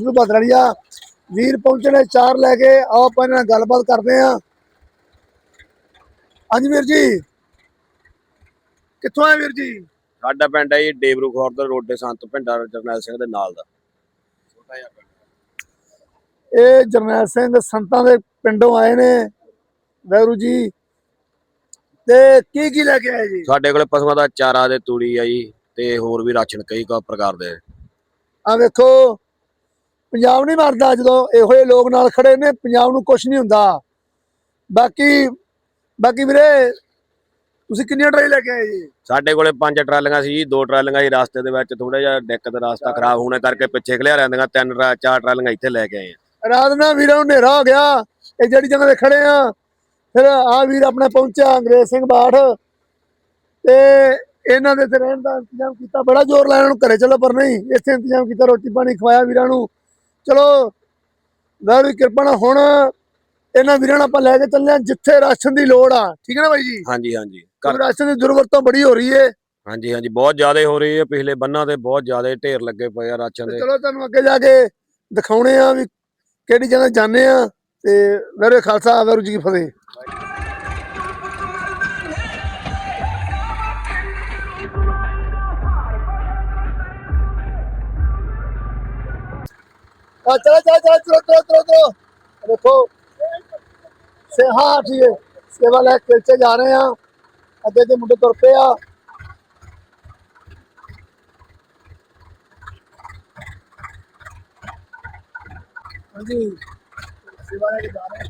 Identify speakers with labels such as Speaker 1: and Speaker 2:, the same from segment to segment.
Speaker 1: ਨੂੰ ਬਦਲੜੀਆ ਵੀਰ ਪਹੁੰਚੇ ਨੇ ਚਾਰ ਲੈ ਕੇ ਆਓ ਆਪਾਂ ਇਹਨਾਂ ਨਾਲ ਗੱਲਬਾਤ ਕਰਦੇ ਆਂ ਹਾਂਜੀ ਵੀਰ ਜੀ ਕਿੱਥੋਂ ਆਏ ਵੀਰ ਜੀ?
Speaker 2: ਸਾਡਾ ਪਿੰਡ ਹੈ ਜੀ ਡੇਬਰੂ ਖੌਰ ਦਾ ਰੋਡੇ ਸੰਤ ਪਿੰਡਾ ਜਰਨੈਲ ਸਿੰਘ ਦੇ ਨਾਲ ਦਾ। ਛੋਟਾ ਜਿਹਾ ਪਿੰਡ
Speaker 1: ਇਹ ਜਰਨੈਲ ਸਿੰਘ ਸੰਤਾਂ ਦੇ ਪਿੰਡੋਂ ਆਏ ਨੇ ਵੈਰੂ ਜੀ। ਤੇ ਕੀ ਕੀ ਲੈ ਕੇ ਆਏ ਜੀ?
Speaker 2: ਸਾਡੇ ਕੋਲੇ ਪਸ਼ੂਆਂ ਦਾ ਚਾਰਾ ਦੇ ਤੂੜੀ ਆ ਜੀ ਤੇ ਹੋਰ ਵੀ ਰਾਸ਼ਨ ਕਈ ਕਾ ਪ੍ਰਕਾਰ ਦੇ।
Speaker 1: ਆ ਵੇਖੋ ਪੰਜਾਬ ਨਹੀਂ ਮਰਦਾ ਜਦੋਂ ਇਹੋ ਜਿਹੇ ਲੋਕ ਨਾਲ ਖੜੇ ਨੇ ਪੰਜਾਬ ਨੂੰ ਕੁਝ ਨਹੀਂ ਹੁੰਦਾ। ਬਾਕੀ ਬਾਕੀ ਵੀਰੇ ਤੁਸੀਂ ਕਿੰਨੀਆਂ ਟਰਾਈ ਲੈ ਕੇ ਆਏ ਜੀ?
Speaker 2: ਸਾਡੇ ਕੋਲੇ ਪੰਜ ਟਰਾਲੀਆਂ ਸੀ ਜੀ ਦੋ ਟਰਾਲੀਆਂ ਸੀ ਰਸਤੇ ਦੇ ਵਿੱਚ ਥੋੜਾ ਜਿਹਾ ਦਿੱਕਤ ਰਸਤਾ ਖਰਾਬ ਹੋਣੇ ਕਰਕੇ ਪਿੱਛੇ ਖਲਿਆ ਰਹਿੰਦੀਆਂ ਤਿੰਨ ਚਾਰ ਟਰਾਲੀਆਂ ਇੱਥੇ ਲੈ ਕੇ ਆਏ ਆ।
Speaker 1: ਰਾਤ ਨਾਲ ਵੀਰਾਂ ਨੂੰ ਹਨੇਰਾ ਹੋ ਗਿਆ ਇਹ ਜਿਹੜੀ ਜਗ੍ਹਾ ਤੇ ਖੜੇ ਆ ਫਿਰ ਆ ਵੀਰ ਆਪਣਾ ਪਹੁੰਚਿਆ ਅੰਗਰੇਜ਼ ਸਿੰਘ ਬਾਠ। ਤੇ ਇਹਨਾਂ ਦੇ ਤੇ ਰਹਿਣ ਦਾ ਇੰਤਜ਼ਾਮ ਕੀਤਾ ਬੜਾ ਜ਼ੋਰ ਲਾਇਆ ਇਹਨਾਂ ਨੂੰ ਘਰੇ ਚਲੋ ਪਰ ਨਹੀਂ ਇੱਥੇ ਇੰਤਜ਼ਾਮ ਕੀਤਾ ਰੋਟੀ ਪਾਣੀ ਖਵਾਇਆ ਵੀਰਾਂ ਨੂੰ। ਚਲੋ ਵਾਹਿਗੁਰੂ ਦੀ ਕਿਰਪਾ ਨਾਲ ਹੁਣ ਇਹਨਾਂ ਵੀਰਾਂ ਨੂੰ ਆਪਾਂ ਲੈ ਕੇ ਚੱਲੇ ਆ ਜਿੱਥੇ ਰਾਸ਼ਨ ਦੀ ਲੋੜ ਆ। ਠੀਕ ਹੈ ਨਾ ਬਾਈ ਜੀ?
Speaker 2: ਹਾਂਜੀ ਹਾਂਜੀ। ਘਰ
Speaker 1: ਰਾਸ਼ਨ ਦੀ ਦੁਰਵਰਤੋਂ ਬੜੀ ਹੋ ਰਹੀ ਏ।
Speaker 2: ਹਾਂਜੀ ਹਾਂਜੀ। ਬਹੁਤ ਜ਼ਿਆਦਾ ਹੋ ਰਹੀ ਹੈ ਪਿਛਲੇ ਬੰਨਾਂ ਤੇ ਬਹੁਤ ਜ਼ਿਆਦਾ ਢੇਰ ਲੱਗੇ ਪਏ ਆ ਰਾਸ਼ਨ
Speaker 1: ਤੇ
Speaker 2: ਦੇ
Speaker 1: ਚਲੋ ਤੁਹਾਨੂੰ ਅੱਗੇ ਜਾ ਕੇ ਦਿਖਾਉਣੇ ਆ ਵੀ ਕਿਹੜੀ ਜਗ੍ਹਾ ਜਾਂਦੇ ਆ। ਤੇ ਮੇਰੇ ਖਾਲਸਾ ਵਾਹਿਗੁਰੂ ਜੀ ਕੀ ਫਤਿਹ। ਆ ਚਲੋ ਚਲੋ ਚਲੋ ਚਲੋ ਚਲੋ ਚਲੋ ਚਲੋ ਦੇਖੋ ਸੇ ਹਾਂ ਠੀਕ ਹੈ ਸੇਵਾ ਲੈ ਕੇ ਚੱਲ ਜਾ ਰਹੇ ਆ ਅੱਗੇ ਦੇ ਮੁੰਡੇ ਤੁਰ ਪਏ ਆ ਹਾਂਜੀ ਸੇਵਾ ਲੈ ਕੇ ਜਾ ਰਹੇ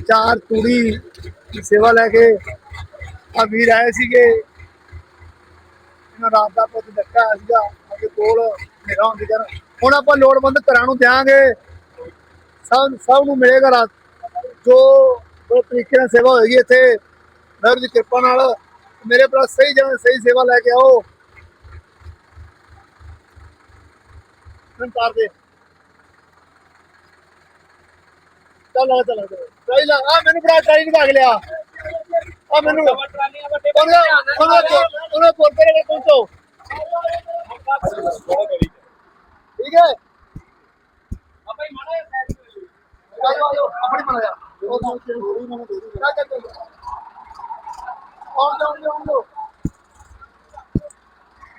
Speaker 1: ਚਾਰ ਤੂੜੀ ਦੀ ਸੇਵਾ ਲੈ ਕੇ ਆ ਵੀਰ ਆਏ ਸੀਗੇ। ਇਹਨਾਂ ਰਾਤ ਦਾ ਪੁੱਤ ਦੱਕਾ ਸੀਗਾ, ਉਹਦੇ ਕੋਲ ਮੇਰਾ ਹੁੰਦੀ ਕਰ ਹੁਣ ਆਪਾਂ ਲੋੜਵੰਦ ਘਰਾਂ ਨੂੰ ਦਿਆਂਗੇ। ਸਭ ਸਭ ਨੂੰ ਮਿਲੇਗਾ ਰਾਤ। ਜੋ ਬੜੇ ਤਰੀਕੇ ਨਾਲ ਸੇਵਾ ਹੋਏਗੀ ਇੱਥੇ ਵਾਹਿਗੁਰੂ ਦੀ ਕਿਰਪਾ ਨਾਲ। ਮੇਰੇ ਭਰਾ ਸਹੀ ਜਗ੍ਹਾ ਸਹੀ ਸੇਵਾ ਲੈ ਕੇ ਆਓ। ਮੈਂ ਦੇ। ਚੱਲ ਆ ਚੱਲ। ਟਰਾਈ ਲਾ। ਆ ਮੈਨੂੰ ਬੜਾ ਟਰਾਈ ਨੂੰ ਭਾਗ ਲਿਆ। ਆ ਮੈਨੂੰ। ਉਹਨਾਂ ਉਹਨਾਂ ਉਹਨਾਂ ਕੋਲ ਤੇਰੇ ਪਹੁੰਚੋ। ਠੀਕ ਹੈ? ਚੱਲ ਆ ਆਪਣੀ ਬਣਾ ਉਹ ਤਾਂ ਤੇਰੀ ਮੈਨੂੰ ਦੇ ਦੂੰਗਾ ਚੱਲ ਚੱਲ ਆਉਂ ਜਾਉਂ ਜਾਉਂ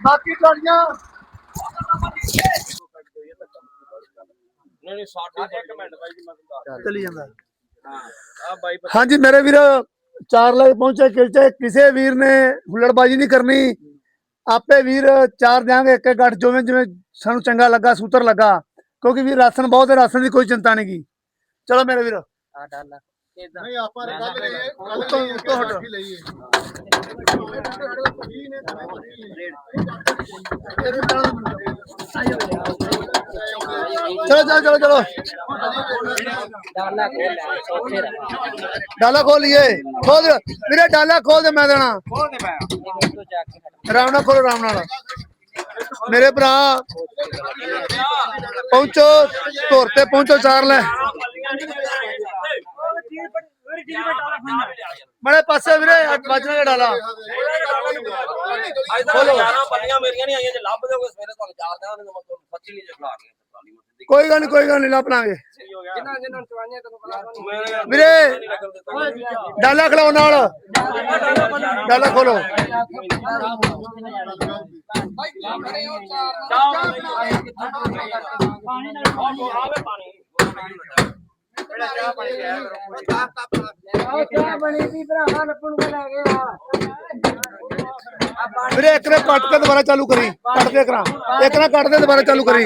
Speaker 1: ਬਾਕੀ ਤੁਹਾਡੀਆਂ
Speaker 2: ਨਹੀਂ ਨਹੀਂ ਸਾਡੇ ਇੱਕ ਮਿੰਟ ਬਾਈ ਜੀ ਮੈਂ ਤੁਹਾਨੂੰ
Speaker 1: ਚਲੀ ਜਾਂਦਾ।
Speaker 2: ਹਾਂ ਆ ਬਾਈ
Speaker 1: ਹਾਂਜੀ ਮੇਰੇ ਵੀਰ ਚਾਰ ਲੈ ਪਹੁੰਚੇ ਕਿਲਚੇ ਕਿਸੇ ਵੀਰ ਨੇ ਹੁੱਲੜਬਾਜੀ ਨਹੀਂ ਕਰਨੀ। ਆਪੇ ਵੀਰ ਚਾਰ ਦਿਆਂਗੇ ਇੱਕ ਇੱਕ ਗੱਠ ਜਿਵੇਂ ਜਿਵੇਂ ਸਾਨੂੰ ਚੰਗਾ ਲੱਗਾ ਸੂਤਰ ਲੱਗਾ। ਕਿਉਂਕਿ ਵੀਰ ਰਾਸ਼ਨ ਬਹੁਤ ਹੈ ਰਾਸ਼ਨ ਦੀ ਕੋਈ ਚਿੰਤਾ ਨਹੀਂ ਗੀ। ਚਲੋ ਮੇਰੇ ਵੀਰ।
Speaker 3: ਨਹੀਂ ਆਪਾਂ ਕੱਲ ਲਈਏ ਕੱਲ
Speaker 1: ਉੱਤੋਂ-
Speaker 3: ਲਈਏ
Speaker 1: ਉੱਤੋਂ ਹਟੋ।
Speaker 3: ਕੱਲ ਲਈਏ
Speaker 1: ਚਲੋ ਚਲੋ ਚਲੋ ਚਲੋ। ਡਾਲਾ ਖੋਲ ਲਈਏ। ਖੋਲ ਦੇ। ਵੀਰੇ ਡਾਲਾ ਖੋਲ ਦੇ ਮੈਂ ਦੇਣਾ। ਨਾਲ ਖੋਲੋ ਨਾਲ। ਮੇਰੇ ਭਰਾ ਪਹੁੰਚੋ ਧੁਰ ਤੇ ਪਹੁੰਚੋ ਚਾਰ ਲੈ। ਬੜੇ ਪਾਸੇ ਵੀਰੇ ਵੱਜਣਾ ਡਾਲਾ।
Speaker 2: ਬੋਲੋ ਬੰਦੀਆਂ ਮੇਰੀਆਂ ਨਹੀਂ ਆਈਆਂ ਜੇ ਲੱਭ ਦੋਗੇ ਸਵੇਰੇ ਤੁਹਾਨੂੰ ਚਾਰ ਦਿਨਾਂ ਦੇ ਮੈਂ ਤੁਹਾਨੂੰ ਸੱਚੀ ਨਹੀਂ ਟਰਾਲੀ ਮੱਥੇ
Speaker 1: ਕੋਈ ਗੱਲ ਨਹੀਂ ਕੋਈ ਗੱਲ ਨਹੀਂ ਲੱਭ ਲਾਂਗੇ।
Speaker 2: ਜਿੰਨਾ ਜਿੰਨਾ ਚਵਾਈਆਂ ਤੈਨੂੰ ਪਤਾ
Speaker 1: ਵੀਰੇ ਡਾਲਾ ਖਲਾਓ ਨਾਲ। ਡਾਲਾ ਖੋਲੋ। ਵੀਰੇ ਇੱਕ ਨੇ ਕੱਟ ਕੇ ਦੁਬਾਰਾ ਚਾਲੂ ਕਰੀ। ਕੱਟ ਦੇ ਕਰਾਂ ਇੱਕ ਨੇ ਕੱਟ ਦੇ ਦੁਬਾਰਾ ਚਾਲੂ ਕਰੀ।